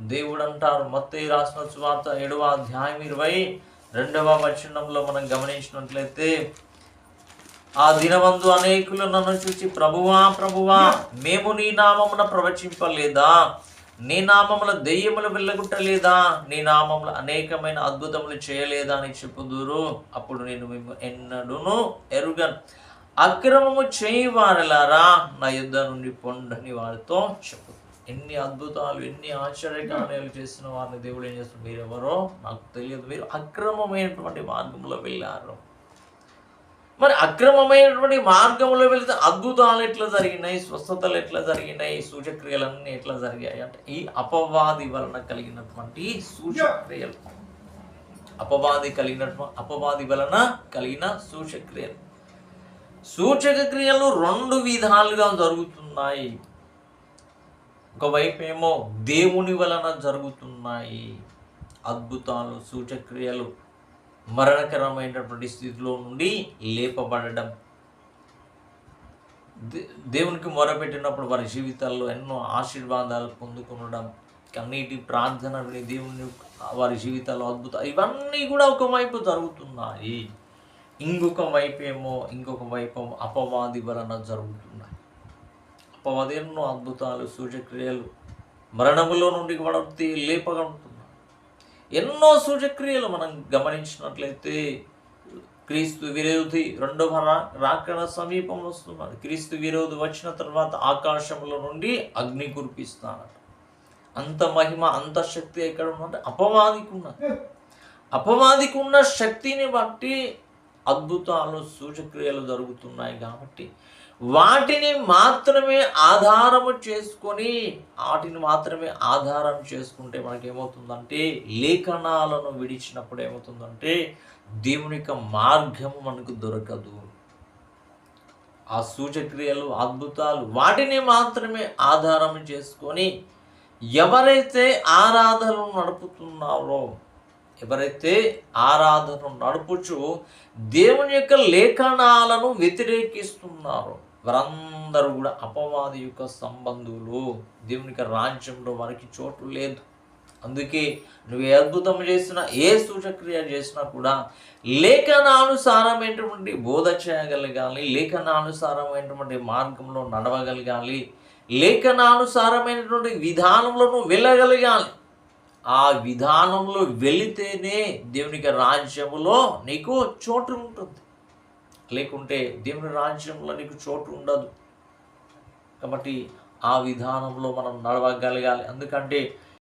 దేవుడు అంటారు మత్తయి రాసిన సువార్త ఏడవ అధ్యాయం ఇరవై రెండవ వచనంలో మనం గమనించినట్లయితే ఆ దినమందు అనేకులు నన్ను చూసి ప్రభువా ప్రభువా మేము నీ నామమున ప్రవచింపలేదా? నీ నామముల దెయ్యములు వెళ్ళగొట్టలేదా నీ నామముల అనేకమైన అద్భుతములు చేయలేదా? అని చెప్పుదురు. అప్పుడు నేను మేము ఎన్నడూను ఎరుగను. అక్రమము చేయి వారలారా నా యుద్ధ నుండి పొండని వారితో చెప్పు ఎన్ని అద్భుతాలు ఎన్ని ఆశ్చర్యకార్యాలు చేసిన వారిని దేవుడు ఏం చేస్తున్నారు మీరు ఎవరో నాకు తెలియదు. మీరు అక్రమమైనటువంటి మార్గంలో వెళ్ళారు. మరి అక్రమమైనటువంటి మార్గంలో వెళితే అద్భుతాలు ఎట్లా జరిగినాయి? స్వస్థతలు ఎట్లా జరిగినాయి? సూచక్రియలన్నీ ఎట్లా జరిగాయి? అంటే ఈ అపవాది వలన కలిగినటువంటి సూచక్రియలు. అపవాది కలిగినటువంటి అపవాది వలన కలిగిన సూచక్రియలు. సూచక క్రియలు రెండు విధాలుగా జరుగుతున్నాయి. ఒకవైపు ఏమో దేవుని వలన జరుగుతున్నాయి అద్భుతాలు సూచక్రియలు మరణకరమైనటువంటి స్థితిలో నుండి లేపబడడం. దే- దేవునికి మొరపెట్టినప్పుడు వారి జీవితాల్లో ఎన్నో ఆశీర్వాదాలు పొందుకునడం కన్నీటి ప్రార్థన విని దేవుని వారి జీవితాల్లో అద్భుత ఇవన్నీ కూడా ఒకవైపు జరుగుతున్నాయి. ఇంకొక వైపు ఏమో ఇంకొక వైపు అపవాది వలన జరుగుతున్నాయి. అపవాది అద్భుతాలు సూచక్రియలు మరణములో నుండి వడతి లేపగలుగుతున్నాయి ఎన్నో సూచక్రియలు మనం గమనించినట్లయితే క్రీస్తు విరోధి రెండవ రా రాకడ సమీపం వస్తున్నది క్రీస్తు విరోధి వచ్చిన తర్వాత ఆకాశంలో నుండి అగ్ని కురిపిస్తానట అంత మహిమ అంత శక్తి ఎక్కడ ఉందంటే అపవాదికి ఉన్నది. అపవాదికి ఉన్న శక్తిని బట్టి అద్భుతాలు సూచక్రియలు జరుగుతున్నాయి కాబట్టి వాటిని మాత్రమే ఆధారము చేసుకొని వాటిని మాత్రమే ఆధారం చేసుకుంటే మనకి ఏమవుతుందంటే లేఖనాలను విడిచినప్పుడు ఏమవుతుందంటే దేవుని యొక్క మార్గము మనకు దొరకదు. ఆ సూచక్రియలు అద్భుతాలు వాటిని మాత్రమే ఆధారం చేసుకొని ఎవరైతే ఆరాధనలు నడుపుతున్నారో ఎవరైతే ఆరాధన నడుపుచు దేవుని యొక్క లేఖనాలను వ్యతిరేకిస్తున్నారో వారందరూ కూడా అపవాది యొక్క సంబంధులు. దేవుని యొక్క రాజ్యంలో వారికి చోటు లేదు. అందుకే నువ్వు ఏ అద్భుతం చేసినా ఏ సూచక్రియ చేసినా కూడా లేఖనానుసారమైనటువంటి బోధ చేయగలగాలి లేఖనానుసారమైనటువంటి మార్గంలో నడవగలగాలి లేఖనానుసారమైనటువంటి విధానంలో నువ్వు వెళ్ళగలగాలి. ఆ విధానంలో వెళితేనే దేవునికి రాజ్యములో నీకు చోటు ఉంటుంది. లేకుంటే దేవుని రాజ్యంలో నీకు చోటు ఉండదు. కాబట్టి ఆ విధానంలో మనం నడవగలగాలి. ఎందుకంటే